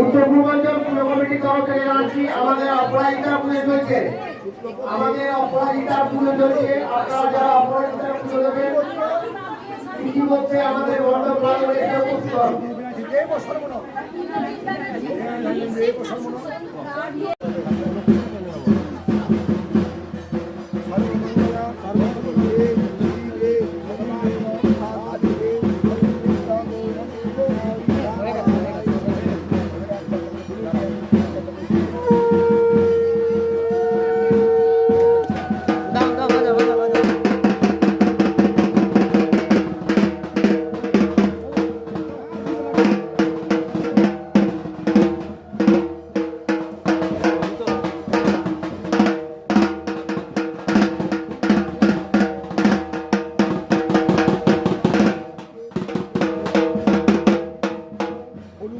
উত্তর পূর্বাঞ্চল পুর কমিটির তরফ থেকে জানাচ্ছি আমাদের অপরাজিতা পুজো চলছে। আমাদের অপরাজিতা পুজো চলছে। আপনারা যারা অপরাজিতা পুজো দেবেন ইতিমধ্যে আমাদের মণ্ডপ প্রাঙ্গণে এসে উপস্থিত হন।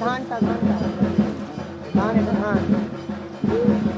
धान का धान का। धान है तो धान।